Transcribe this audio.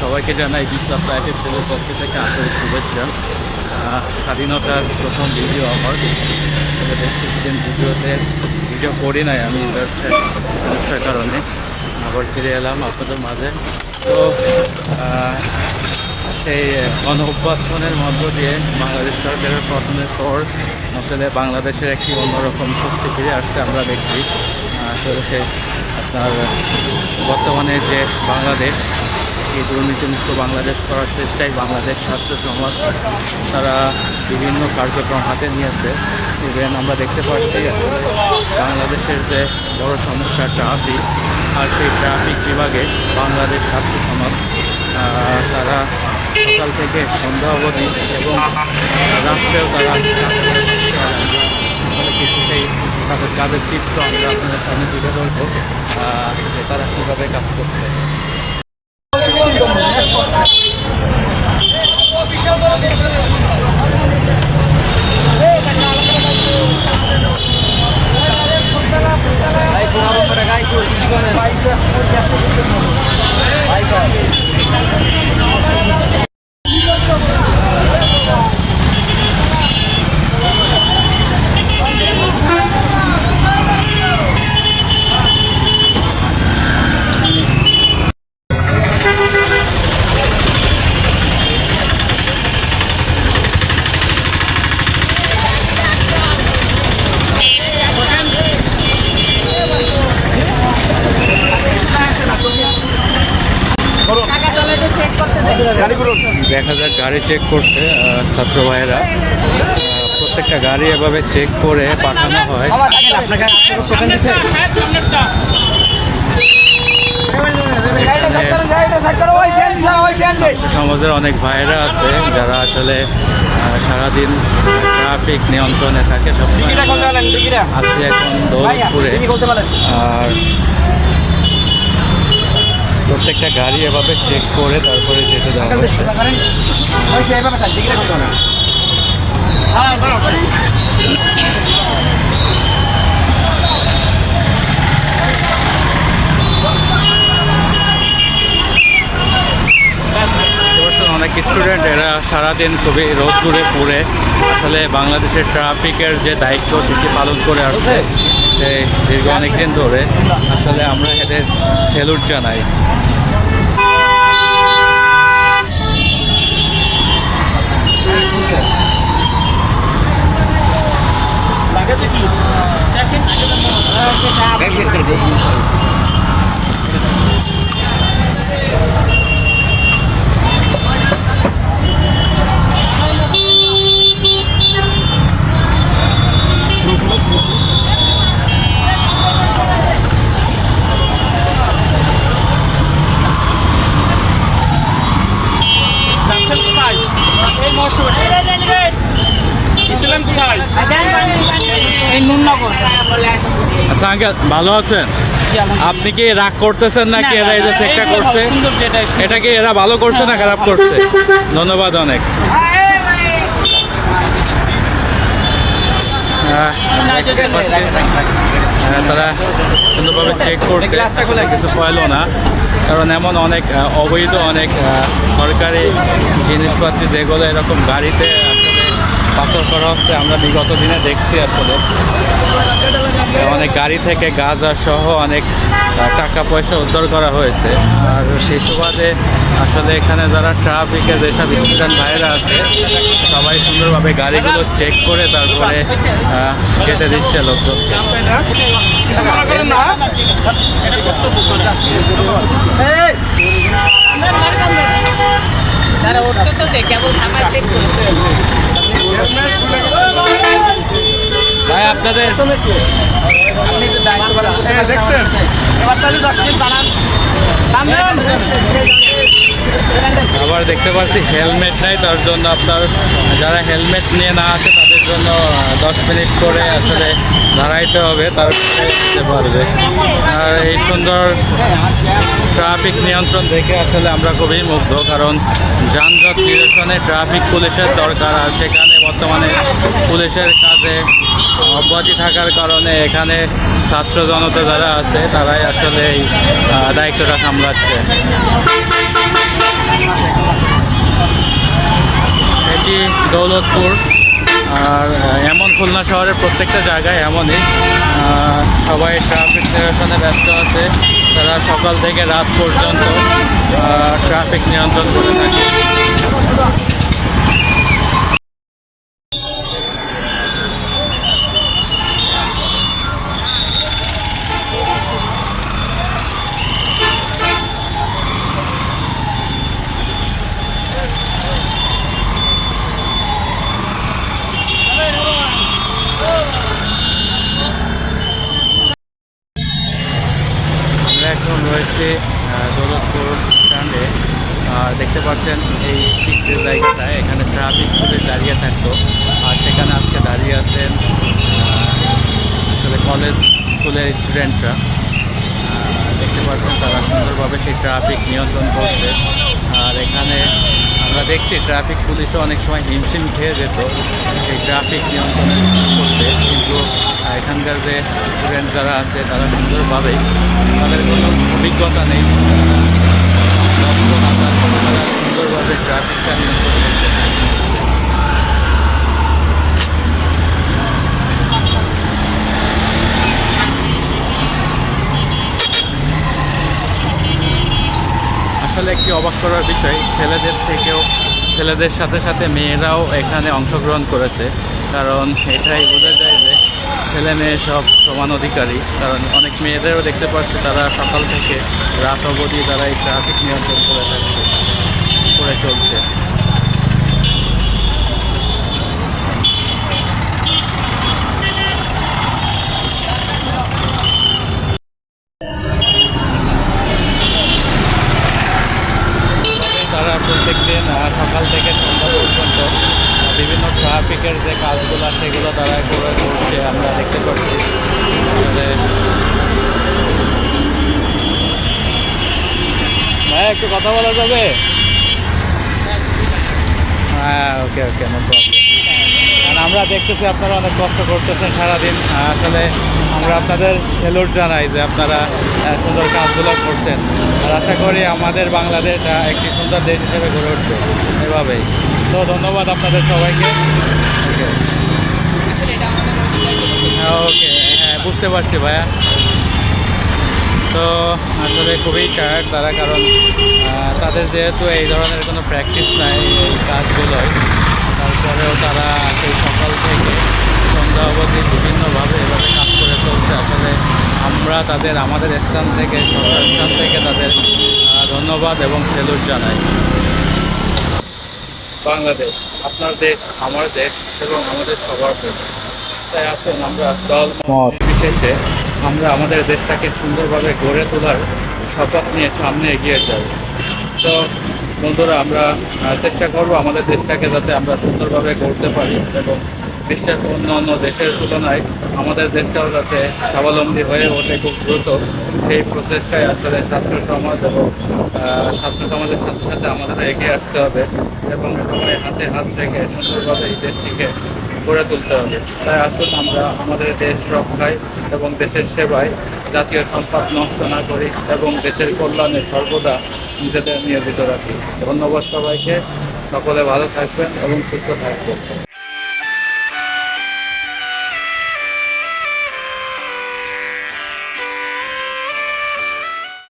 সবাইকে জানাই বিপ্লব প্রাইভেট টেলের পক্ষ থেকে আন্তরিক শুভেচ্ছা। স্বাধীনতার প্রথম ভিডিও আমার কিছুদিন ভিডিওতে ভিডিও করি নাই আমি সমস্যার কারণে। আবার ফিরে এলাম আপনাদের মাঝে। তো সেই অভ্যর্থনের মধ্য দিয়ে বাংলাদেশ সরকারের পতনের পর আসলে বাংলাদেশের একটি অন্যরকম স্বস্তি ফিরে আসছে আমরা দেখছি। আসলে সে আপনার বর্তমানে যে বাংলাদেশ এই দুর্নীতিমুক্ত বাংলাদেশ করার চেষ্টায় বাংলাদেশ স্বাস্থ্য সমাজ তারা বিভিন্ন কার্যক্রম হাতে নিয়েছে। ইভেন আমরা দেখতে পাচ্ছি বাংলাদেশের যে বড় সমস্যা ট্রাফিক, আর সেই ট্রাফিক বিভাগে বাংলাদেশ স্বাস্থ্য সমাজ তারা সকাল থেকে সন্ধ্যা অবধি এবং রাত্রেও তারা কাজ করে আমরা কিছু সেই তাদের কাজের চিত্র আমরা আপনাদের সামনে তুলে ধরবো তারা কীভাবে কাজ করছে। কোন দেখা যাক গাড়ি চেক করছে ছাত্র ভাইয়েরা। প্রত্যেকটা গাড়ি এভাবে চেক করে পাঠানো হয়। সমাজের অনেক ভাইয়েরা আছে যারা আসলে সারাদিন ট্রাফিক নিয়ন্ত্রণে থাকে সবসময়। আজকে এখন দৌলতপুরে। আর প্রত্যেকটা গাড়ি এভাবে চেক করে তারপরে যেতে দেওয়া অনেক স্টুডেন্ট এরা সারাদিন খুবই রোদ দূরে পড়ে। আসলে বাংলাদেশের ট্রাফিকের যে দায়িত্ব সেটি পালন করে আসছে। সেই দীর্ঘ অনেকদিন ধরে আসলে আমরা এদের স্যালুট জানাই। কোথায় এই নুননগর আচ্ছা আঙ্কেল ভালো আছেন? আপনি কি রাগ করতেছেন নাকি এরা এই যে চেকটা করছে? এটা কি এরা ভালো করছে না খারাপ করছে? ধন্যবাদ অনেক। আহ, দেখতে তারা সুন্দরভাবে চেক করছে কিছু পাইলো না। কারণ এমন অনেক অবৈধ অনেক সরকারি জিনিসপাতি যেগুলো এরকম গাড়িতে পাথর করা হচ্ছে, আমরা বিগত দিনে দেখছি আসলে। অনেক গাড়ি থেকে গাঁজা সহ অনেক টাকা পয়সা উদ্ধার করা হয়েছে। আর সেই সুবাদে আসলে এখানে যারা ট্রাফিকে যেসব স্টুডেন্ট ভাইরা আছে, সবাই সুন্দরভাবে গাড়িগুলো চেক করে তারপরে কেটে দিচ্ছে তো কেবল থাকা চেক করতে ভাই আপনাদের দেখছেন? আবার দেখতে পাচ্ছি হেলমেট নাই তার জন্য আপনার যারা হেলমেট নিয়ে না আছে জন্য দশ মিনিট করে আসলে দাঁড়াইতে হবে তারপরে যেতে পারবে। আর এই সুন্দর ট্রাফিক নিয়ন্ত্রণ দেখে আসলে আমরা খুবই মুগ্ধ, কারণ যানজট নিরসনে ট্রাফিক পুলিশের দরকার, আর সেখানে বর্তমানে পুলিশের কাজে অব্যাহতি থাকার কারণে এখানে ছাত্র জনতা যারা আছে, তারাই আসলে এই দায়িত্বটা সামলাচ্ছে। এটি দৌলতপুর। আর এমন খুলনা শহরের প্রত্যেকটা জায়গায় এমনই। সবাই ট্রাফিক নিরসনে ব্যস্ত আছে। তারা সকাল থেকে রাত পর্যন্ত ট্রাফিক নিয়ন্ত্রণ করে থাকে আমরা এখন রয়েছে আহ, দৌলতপুর স্ট্যান্ডে আর দেখতে পাচ্ছেন এই ঠিক যে জায়গাটায়। এখানে ট্রাফিক পুলিশ দাঁড়িয়ে থাকতো। আর সেখানে আজকে দাঁড়িয়ে আছেন আসলে কলেজ স্কুলের স্টুডেন্টরা দেখতে পাচ্ছেন তারা সুন্দরভাবে সেই ট্রাফিক নিয়ন্ত্রণ করছে। আর এখানে আমরা দেখছি ট্রাফিক পুলিশও অনেক সময় হিমশিম খেয়ে যেত সেই ট্রাফিক নিয়ন্ত্রণ করতে। কিন্তু এখানকার যে স্টুডেন্ট যারা আছে, তারা সুন্দরভাবেই তাদের কোনো অভিজ্ঞতা নেই। সুন্দরভাবে আসলে একটি অবাক করার বিষয়, ছেলেদের থেকেও, ছেলেদের সাথে সাথে মেয়েরাও এখানে অংশগ্রহণ করেছে। কারণ এটাই বোঝা যায় যে ছেলে মেয়ে সব সমান অধিকারী কারণ অনেক মেয়েদেরও দেখতে পাচ্ছে তারা সকাল থেকে রাত অবধি তারা এই ট্রাফিক নিয়ন্ত্রণ করে থাকছে করে চলছে। তারা প্রত্যেকদিন আহ, সকাল থেকে সন্ধ্যা পর্যন্ত বিভিন্ন ট্রাফিকের যে কাজগুলো, সেগুলো তারা করে করছে আমরা দেখতে পাচ্ছি। ভাই, একটু কথা বলা যাবে? হ্যাঁ ওকে ওকে নো প্রবলেম আমরা দেখতেছি আপনারা অনেক কষ্ট করতেছেন সারাদিন। আসলে আমরা আপনাদের সেলুট জানাই যে আপনারা সুন্দর কাজগুলো করছেন। আর আশা করি আমাদের বাংলাদেশ একটি সুন্দর দেশ হিসেবে গড়ে উঠবে। এভাবেই। তো ধন্যবাদ আপনাদের সবাইকে। ওকে হ্যাঁ বুঝতে পারছি ভাইয়া। তো আসলে খুবই টায়ার্ড তারা কারণ তাদের যেহেতু এই ধরনের কোনো প্র্যাকটিস নাই এই কাজগুলোয়, তারপরেও তারা সেই সকাল থেকে সন্ধ্যা অবধি বিভিন্নভাবে এভাবে কাজ করে চলছে। আসলে আমরা তাদের, আমাদের স্থান থেকে সরকার স্থান থেকে তাদের ধন্যবাদ এবং সেলুট জানাই। বাংলাদেশ আপনার দেশ আমার দেশ এবং আমাদের সবার দেশ। তাই আসুন আমরা দল বিশেষে আমরা আমাদের দেশটাকে সুন্দরভাবে গড়ে তোলার শপথ নিয়ে সামনে এগিয়ে যাই। তো বন্ধুরা আমরা চেষ্টা করব আমাদের দেশটাকে যাতে আমরা সুন্দরভাবে গড়তে পারি এবং বিশ্বের অন্য অন্য দেশের তুলনায় আমাদের দেশটাও যাতে স্বাবলম্বী হয়ে ওঠে খুব দ্রুত, সেই প্রচেষ্টায় আসলে ছাত্র সমাজ এবং ছাত্র সমাজের সাথে সাথে আমাদের এগিয়ে আসতে হবে এবং সবাই হাতে হাত রেখে সুন্দরভাবে এই দেশটিকে গড়ে তুলতে হবে। তাই আসুন আমরা আমাদের দেশ রক্ষায় এবং দেশের সেবায় জাতীয় সম্পদ নষ্ট না করি এবং দেশের কল্যাণে সর্বদা নিজেদের নিয়োজিত রাখি। ধন্যবাদ সবাইকে। সকলে ভালো থাকবেন এবং সুস্থ থাকবেন।